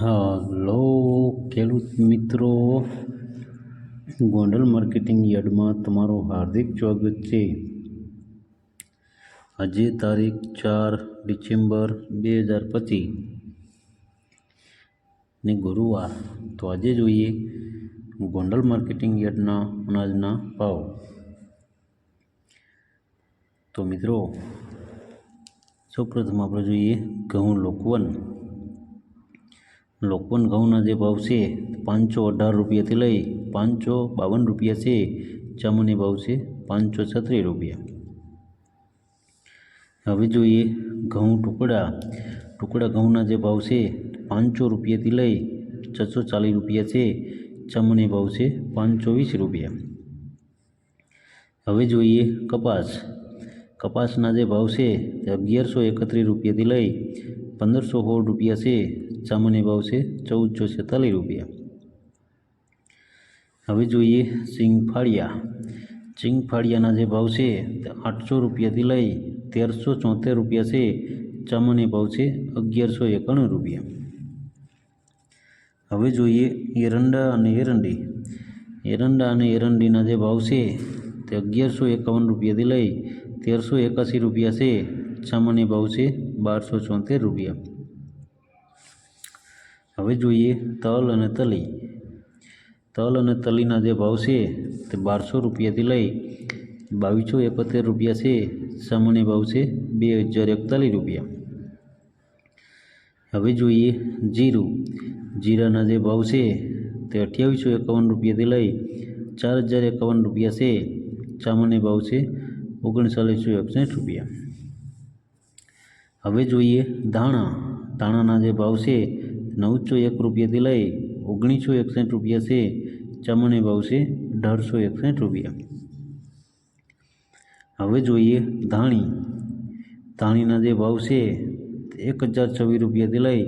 Hello ખેડૂત મિત્રો. Gondal marketing યાર્ડમાં તમારું હાર્દિક સ્વાગત છે. આજે તારીખ ચાર ડિસેમ્બર બે હજાર પચીસ ને ગુરુવાર. તો આજે જોઈએ ગોંડલ માર્કેટિંગ યાર્ડના અનાજના ભાવ. તો મિત્રો, સૌપ્રથમ આપણે જોઈએ ઘઉં લોકવન. લોકવન ઘઉંના જે ભાવ છે, પાંચસો અઢાર રૂપિયાથી લઈ પાંચસો બાવન રૂપિયા છે ચામની ભાવ છે પાંચસો છત્રીસ રૂપિયા. હવે જોઈએ ઘઉં ટુકડા. ટુકડા ઘઉંના જે ભાવ છે, પાંચસો રૂપિયાથી લઈ છસો ચાલીસ રૂપિયા છે ચામની ભાવ છે પાંચસો વીસ રૂપિયા. હવે જોઈએ કપાસ. કપાસના જે ભાવ છે, તે અગિયારસો એકત્રીસ રૂપિયાથી લઈ પંદરસો સોળ રૂપિયા છે સામાન્ય ભાવ છે ચૌદસો છેતાલીસ રૂપિયા. હવે જોઈએ સિંગફાળિયા. સિંગફાળિયાના જે ભાવ છે તે આઠસો રૂપિયાથી લઈ તેરસો ચોતેર રૂપિયા છે ચામાન્ય ભાવ છે અગિયારસો એકાણું રૂપિયા. હવે જોઈએ એરંડા અને એરંડી. એરંડા અને એરંડીના જે ભાવ છે તે અગિયારસો એકાવન રૂપિયાથી લઈ તેરસો એકાસી રૂપિયા છે સામાન્ય ભાવ છે બારસો ચોતેર રૂપિયા. હવે જોઈએ તલ અને તલી. તલ અને તલીના જે ભાવ છે તે બારસો રૂપિયાથી લઈ બાવીસો એકોતેર રૂપિયા છે. સામાન્ય ભાવ છે બે હજાર એકતાલીસ રૂપિયા. હવે જોઈએ જીરું. જીરાના જે ભાવ છે તે અઠ્યાવીસો એકાવન રૂપિયાથી લઈ ચાર હજાર એકાવન રૂપિયા છે. સામાન્ય ભાવ છે ઓગણચાલીસો એકસઠ રૂપિયા. હવે જોઈએ ધાણા ધાણાના જે ભાવ છે, નવસો એક રૂપિયાથી લઈ ઓગણીસો એકસઠ રૂપિયા છે. ચામડી ભાવ છે, અઢારસો એકસઠ રૂપિયા. હવે જોઈએ ધાણી. ધાણીના જે ભાવ છે, એક હજાર છવ્વીસ રૂપિયાથી લઈ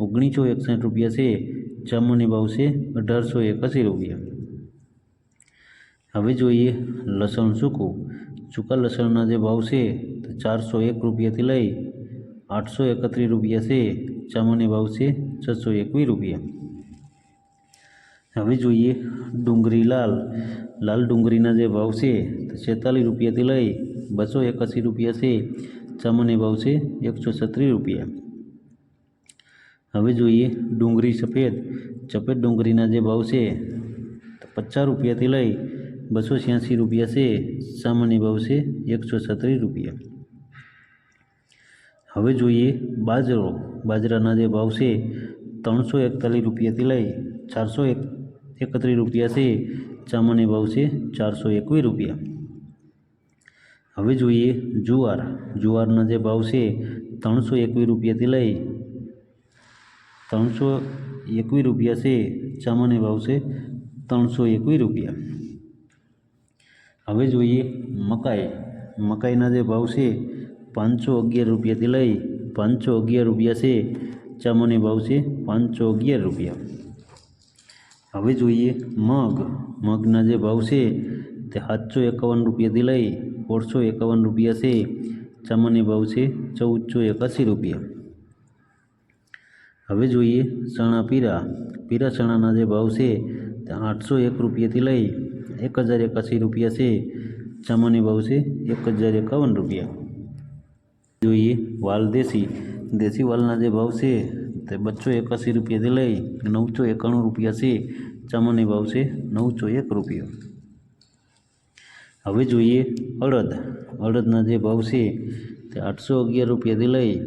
ઓગણીસો એકસઠ રૂપિયા છે. ચામડી ભાવ છે, અઢારસો એકાસી રૂપિયા. હવે જોઈએ લસણ સૂકું. સૂકા લસણના જે ભાવ છે, તે ચારસો એક રૂપિયાથી લઈ આઠસો એકત્રીસ રૂપિયા છે ચામાની ભાવ છે છસો એકવીસ રૂપિયા હવે જોઈએ ડુંગળી લાલ લાલ ડુંગળીના જે ભાવ છે તે છેતાલીસ રૂપિયાથી લઈ બસો એકાસી રૂપિયા છે ચામાની ભાવ છે એકસો છત્રીસ રૂપિયા હવે જોઈએ ડુંગળી સફેદ સફેદ ડુંગળીના જે ભાવ છે તો પચાસ રૂપિયાથી લઈ બસો છ્યાસી રૂપિયા છે સામાન્ય ભાવ છે એકસો છત્રીસ રૂપિયા હવે જોઈએ બાજરો. બાજરાના જે ભાવ છે ત્રણસો એકતાલીસ રૂપિયાથી લઈ ચારસો એક એકત્રીસ રૂપિયા છે. સામાન્ય ભાવ છે ચારસો એકવીસ રૂપિયા. હવે જોઈએ જુવાર. જુવારના જે ભાવ છે ત્રણસો એકવીસ રૂપિયાથી લઈ ત્રણસો એકવીસ રૂપિયા છે. સામાન્ય ભાવ છે ત્રણસો એકવીસ રૂપિયા. હવે જોઈએ મકાઈ. મકાઈના જે ભાવ છે પાંચસો અગિયાર રૂપિયાથી લઈ પાંચસો અગિયાર રૂપિયા છે. ચામોની ભાવ છે પાંચસો અગિયાર રૂપિયા. હવે જોઈએ મગ. મગના જે ભાવ છે તે સાતસો એકાવન રૂપિયાથી લઈ ફોરસો એકાવન રૂપિયા છે. ચામોની ભાવ છે ચૌદસો એકાસી રૂપિયા. હવે જોઈએ ચણા પીરા. પીરા ચણાના જે ભાવ છે તે આઠસો એક રૂપિયાથી લઈ એક હજાર એકાસી રૂપિયા છે. ચામાની ભાવ છે એક હજાર એકાવન રૂપિયા. જોઈએ. વાલ દેશી. દેશી વાલના જે ભાવ છે, તે બસો એકાસી રૂપિયાથી લઈ, નવસો એકાણું રૂપિયા છે. ચામાની ભાવ છે, નવસો એક રૂપિયો. હવે જોઈએ અડદ. અડદના જે ભાવ છે, તે આઠસો અગિયાર રૂપિયાથી લઈ,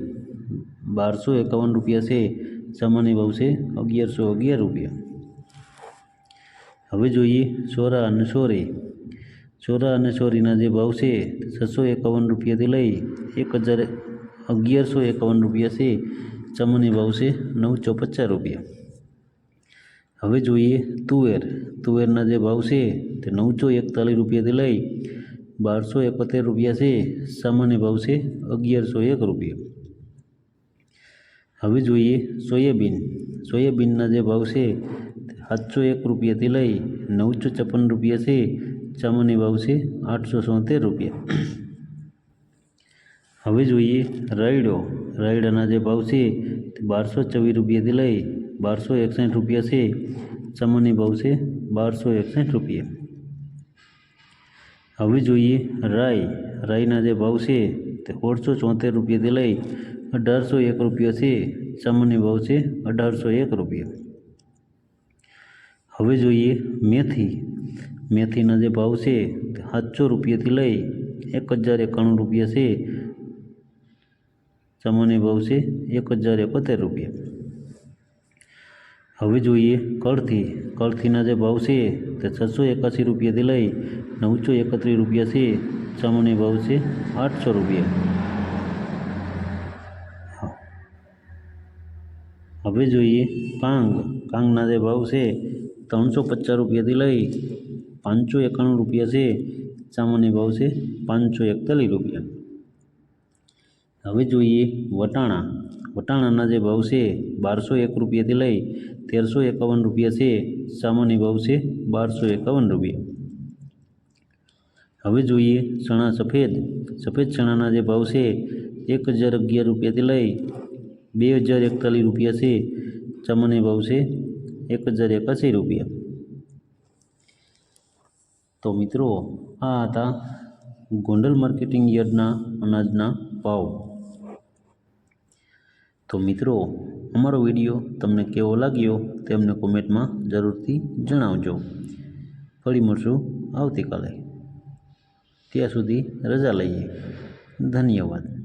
બારસો એકાવન રૂપિયા છે. ચામાની ભાવ છે, અગિયારસો અગિયાર રૂપિયા. હવે જોઈએ સોરા અને સોરી. સોરા અને ચોરીના જે ભાવ છે છસો એકાવન રૂપિયાથી લઈ એક હજાર અગિયારસો એકાવન રૂપિયા છે. ચમની ભાવ છે નવસો પચાસ રૂપિયા. હવે જોઈએ તુવેર. તુવેરના જે ભાવ છે તે નવસો એકતાલીસ રૂપિયાથી લઈ બારસો એકોતેર રૂપિયા છે. સામાન્ય ભાવ છે અગિયારસો એક રૂપિયા. હવે જોઈએ સોયાબીન. સોયાબીનના જે ભાવ છે સાતસો એક રૂપિયાથી લઈ નવસો છપ્પન રૂપિયા છે. સામાન્ય ભાવ છે આઠસો સોતેર રૂપિયા હવે જોઈએ રાયડો રાયડાના જે ભાવ છે તે બારસો ચોવીસ રૂપિયાથી લઈ બારસો એકસઠ રૂપિયા છે સામાન્ય ભાવ છે બારસો એકસઠ રૂપિયા હવે જોઈએ રાઈ રાઈના જે ભાવ છે તે સોળસો ચોતેર રૂપિયાથી લઈ અઢારસો એક રૂપિયા છે સામાન્ય ભાવ છે અઢારસો એક રૂપિયા હવે જોઈએ મેથી મેથીના જે ભાવ છે સાતસો રૂપિયાથી લઈ એક હજાર એકાણું રૂપિયા છે. સામાન્ય ભાવ છે એક હજાર એકોતેર રૂપિયા. હવે જોઈએ કળથી. કળથીના જે ભાવ છે તે છસો એકાસી રૂપિયાથી લઈ નવસો એકત્રીસ રૂપિયા છે. સામાન્ય ભાવ છે આઠસો રૂપિયા. હવે જોઈએ કાંગ. કાંગના જે ભાવ છે ત્રણસો પચાસ રૂપિયાથી લઈ પાંચસો એકાણું રૂપિયા છે, સામાન્ય ભાવ છે પાંચસો એકતાલીસ રૂપિયા. હવે જોઈએ વટાણા. વટાણાના જે ભાવ છે, બારસો એક રૂપિયાથી લઈ તેરસો એકાવન રૂપિયા છે, સામાન્ય ભાવ છે બારસો એકાવન રૂપિયા. હવે જોઈએ ચણા સફેદ. સફેદ ચણાના જે ભાવ છે, એક હજાર અગિયાર રૂપિયાથી લઈ બે હજાર એકતાલીસ રૂપિયા છે, સામાન્ય ભાવ છે એક હજાર એકાસી રૂપિયા. તો મિત્રો, આ હતા ગોંડલ માર્કેટિંગ યાર્ડના અનાજના ભાવ. તો મિત્રો, અમારો વીડિયો તમને કેવો લાગ્યો તે અમને કોમેન્ટમાં જરૂરથી જણાવજો. ફરી મળશું આવતીકાલે. ત્યાં સુધી રજા લઈએ. ધન્યવાદ.